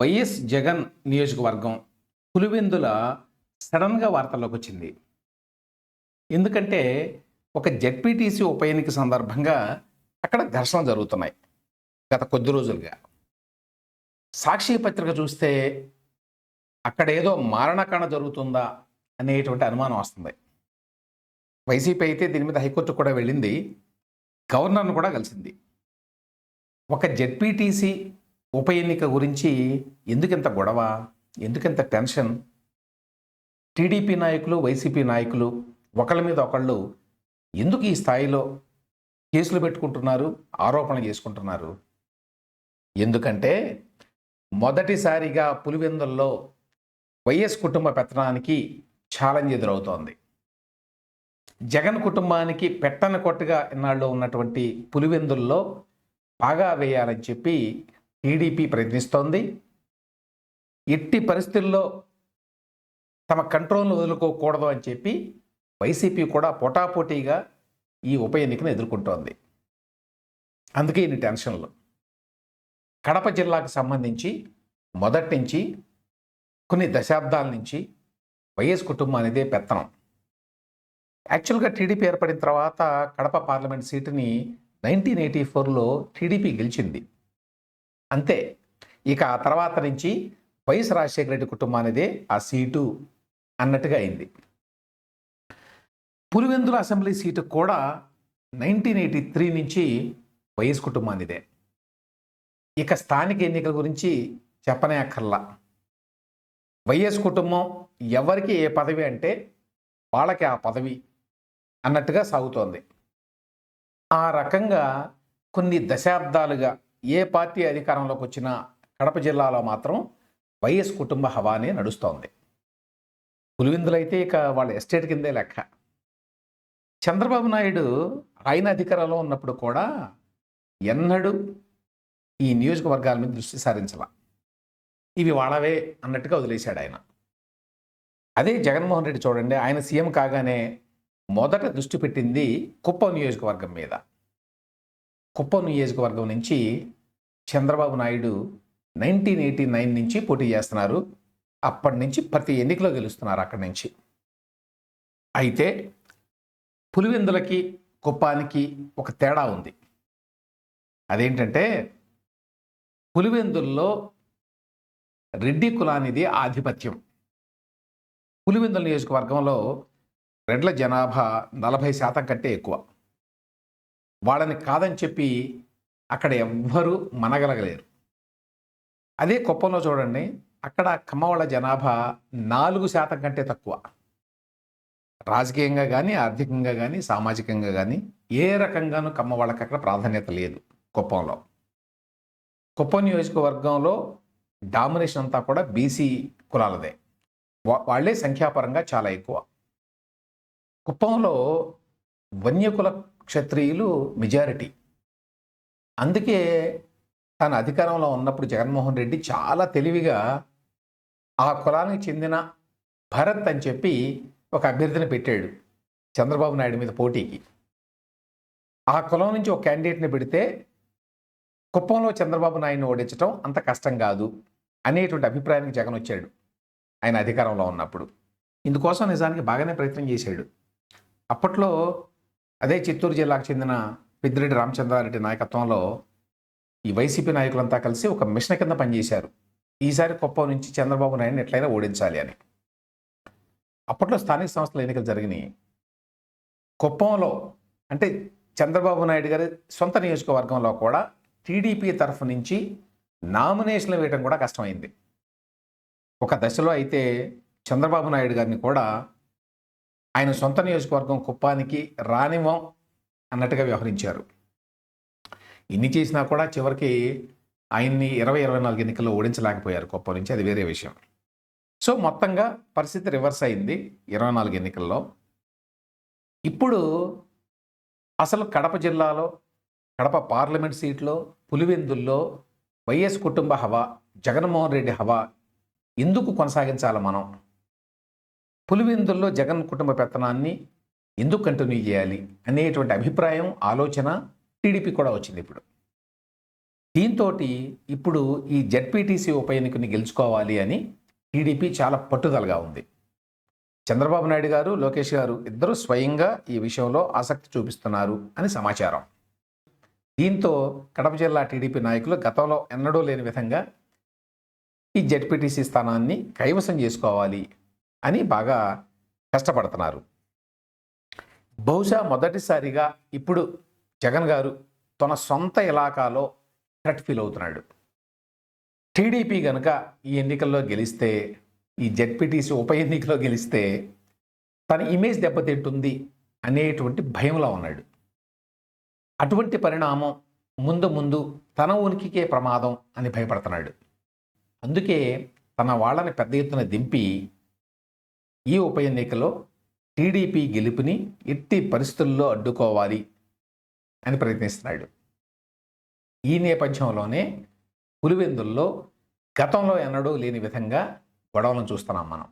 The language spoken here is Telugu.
వైఎస్ జగన్ నియోజకవర్గం పులివెందుల సడన్గా వార్తల్లోకి వచ్చింది ఎందుకంటే ఒక జెడ్పీటీసీ ఉప ఎన్నిక సందర్భంగా అక్కడ ఘర్షణ జరుగుతున్నాయి గత కొద్ది రోజులుగా. సాక్షి పత్రిక చూస్తే అక్కడ ఏదో మారణకాండ జరుగుతుందా అనేటువంటి అనుమానం వస్తుంది. వైసీపీ అయితే దీని మీద హైకోర్టు కూడా వెళ్ళింది గవర్నర్ను కూడా కలిసింది. ఒక జెడ్పీటీసీ ఉప ఎన్నిక గురించి ఎందుకింత గొడవ ఎందుకింత టెన్షన్? టీడీపీ నాయకులు వైసీపీ నాయకులు ఒకళ్ళ మీద ఒకళ్ళు ఎందుకు ఈ స్థాయిలో కేసులు పెట్టుకుంటున్నారు ఆరోపణలు చేసుకుంటున్నారు? ఎందుకంటే మొదటిసారిగా పులివెందుల్లో వైఎస్ కుటుంబ పెత్తనానికి ఛాలెంజ్ ఎదురవుతోంది. జగన్ కుటుంబానికి పెట్టన కొట్టుగా ఇన్నాళ్ళు ఉన్నటువంటి పులివెందుల్లో బాగా వేయాలని చెప్పి టీడీపీ ప్రయత్నిస్తోంది. ఎట్టి పరిస్థితుల్లో తమ కంట్రోల్ను వదులుకోకూడదు అని చెప్పి వైసీపీ కూడా పోటాపోటీగా ఈ ఉప ఎన్నికను ఎదుర్కొంటోంది. అందుకే ఇన్ని టెన్షన్లు. కడప జిల్లాకు సంబంధించి మొదటి నుంచి కొన్ని దశాబ్దాల నుంచి వైఎస్ కుటుంబం అనేదే పెత్తనం. యాక్చువల్గా టీడీపీ ఏర్పడిన తర్వాత కడప పార్లమెంట్ సీటుని నైన్టీన్ ఎయిటీ ఫోర్లో టీడీపీ గెలిచింది. అంతే. ఇక ఆ తర్వాత నుంచి వైఎస్ రాజశేఖర రెడ్డి కుటుంబానిదే ఆ సీటు అన్నట్టుగా అయింది. పులివెందుల అసెంబ్లీ సీటు కూడా నైన్టీన్ ఎయిటీ త్రీ నుంచి వైఎస్ కుటుంబానిదే. ఇక స్థానిక ఎన్నికల గురించి చెప్పనే అక్కర్లా. వైఎస్ కుటుంబం ఎవరికి ఏ పదవి అంటే వాళ్ళకి ఆ పదవి అన్నట్టుగా సాగుతోంది. ఆ రకంగా కొన్ని దశాబ్దాలుగా ఏ పార్టీ అధికారంలోకి వచ్చినా కడప జిల్లాలో మాత్రం వైఎస్ కుటుంబ హవానే నడుస్తోంది. పులివిందులైతే ఇక వాళ్ళ ఎస్టేట్ కిందే లెక్క. చంద్రబాబు నాయుడు ఆయన అధికారంలో ఉన్నప్పుడు కూడా ఎన్నడూ ఈ నియోజకవర్గాల మీద దృష్టి సారించాల. ఇవి వాళ్ళవే అన్నట్టుగా వదిలేశాడు ఆయన. అదే జగన్మోహన్ రెడ్డి చూడండి ఆయన సీఎం కాగానే మొదట దృష్టి పెట్టింది కుప్పం నియోజకవర్గం మీద. కుప్పం నియోజకవర్గం నుంచి Chandrababu Naidu nineteen eighty nine నుంచి పోటీ చేస్తున్నారు. అప్పటి నుంచి ప్రతి ఎన్నికలో గెలుస్తున్నారు అక్కడి నుంచి. అయితే పులివెందులకి కుప్పానికి ఒక తేడా ఉంది. అదేంటంటే పులివెందుల్లో రెడ్డి కులానిది ఆధిపత్యం. పులివెందుల నియోజకవర్గంలో రెడ్ల జనాభా నలభై శాతం కంటే ఎక్కువ. వాళ్ళని కాదని చెప్పి అక్కడ ఎవ్వరూ మనగలగలేరు. అదే కుప్పంలో చూడండి అక్కడ కమ్మవాళ్ళ జనాభా నాలుగు శాతం కంటే తక్కువ. రాజకీయంగా కానీ ఆర్థికంగా కానీ సామాజికంగా కానీ ఏ రకంగానూ కమ్మ వాళ్ళకి అక్కడ ప్రాధాన్యత లేదు కుప్పంలో. కుప్పం నియోజకవర్గంలో డామినేషన్ అంతా కూడా బీసీ కులాలదే. వా- వాళ్ళే సంఖ్యాపరంగా చాలా ఎక్కువ. కుప్పంలో వన్యకుల క్షత్రియులు మెజారిటీ. అందుకే తన అధికారంలో ఉన్నప్పుడు జగన్మోహన్ రెడ్డి చాలా తెలివిగా ఆ కులానికి చెందిన భరత్ అని చెప్పి ఒక అభ్యర్థిని పెట్టాడు చంద్రబాబు నాయుడు మీద పోటీకి. ఆ కులం నుంచి ఒక క్యాండిడేట్ని పెడితే కుప్పంలో చంద్రబాబు నాయుడిని ఓడించడం అంత కష్టం కాదు అనేటువంటి అభిప్రాయానికి జగన్ వచ్చాడు ఆయన అధికారంలో ఉన్నప్పుడు. ఇందుకోసం నిజానికి బాగానే ప్రయత్నం చేశాడు. అప్పట్లో అదే చిత్తూరు జిల్లాకు చెందిన పెద్దిరెడ్డి రామచంద్రారెడ్డి నాయకత్వంలో ఈ వైసీపీ నాయకులంతా కలిసి ఒక మిషన్ కింద పనిచేశారు. ఈసారి కుప్పం నుంచి చంద్రబాబు నాయుడిని ఎట్లయినా ఓడించాలి అని. అప్పట్లో స్థానిక సంస్థల ఎన్నికలు జరిగినాయి. కుప్పంలో అంటే చంద్రబాబు నాయుడు గారి సొంత నియోజకవర్గంలో కూడా టీడీపీ తరఫు నుంచి నామినేషన్లు వేయడం కూడా కష్టమైంది. ఒక దశలో అయితే చంద్రబాబు నాయుడు గారిని కూడా ఆయన సొంత నియోజకవర్గం కుప్పానికి రానివ్వం అన్నట్టుగా వ్యవహరించారు. ఇన్ని చేసినా కూడా చివరికి ఆయన్ని ఇరవై ఇరవై నాలుగు ఎన్నికల్లో ఓడించలేకపోయారు కుప్పం నుంచి. అది వేరే విషయం. సో మొత్తంగా పరిస్థితి రివర్స్ అయింది ఇరవై నాలుగు ఎన్నికల్లో. ఇప్పుడు అసలు కడప జిల్లాలో కడప పార్లమెంట్ సీట్లో పులివెందుల్లో వైఎస్ కుటుంబ హవా జగన్మోహన్ రెడ్డి హవా ఎందుకు కొనసాగించాలి మనం? పులివెందుల్లో జగన్ కుటుంబ పెత్తనాన్ని ఎందుకు కంటిన్యూ చేయాలి అనేటువంటి అభిప్రాయం ఆలోచన టీడీపీ కూడా వచ్చింది ఇప్పుడు. దీంతో ఇప్పుడు ఈ జడ్పీటీసీ ఉప ఎన్నికని గెలుచుకోవాలి అని టీడీపీ చాలా పట్టుదలగా ఉంది. చంద్రబాబు నాయుడు గారు లోకేష్ గారు ఇద్దరు స్వయంగా ఈ విషయంలో ఆసక్తి చూపిస్తున్నారు అని సమాచారం. దీంతో కడప జిల్లా టీడీపీ నాయకులు గతంలో ఎన్నడూ లేని విధంగా ఈ జడ్పీటీసీ స్థానాన్ని కైవసం చేసుకోవాలి అని బాగా కష్టపడుతున్నారు. బహుశా మొదటిసారిగా ఇప్పుడు జగన్ గారు తన సొంత ఇలాకాలో థ్రెట్ ఫీల్ అవుతున్నాడు. టీడీపీ కనుక ఈ ఎన్నికల్లో గెలిస్తే ఈ జెడ్పీటీసీ ఉప ఎన్నికలో గెలిస్తే తన ఇమేజ్ దెబ్బతింటుంది అనేటువంటి భయంలో ఉన్నాడు. అటువంటి పరిణామం ముందు ముందు తన ఉనికికే ప్రమాదం అని భయపడుతున్నాడు. అందుకే తన వాళ్ళని పెద్ద ఎత్తున దింపి ఈ ఉప ఎన్నికలో టీడీపీ గెలుపుని ఎట్టి పరిస్థితుల్లో అడ్డుకోవాలి అని ప్రయత్నిస్తున్నాడు. ఈ నేపథ్యంలోనే పులివెందుల్లో గతంలో ఎన్నడూ లేని విధంగా గొడవలను చూస్తున్నాం మనం.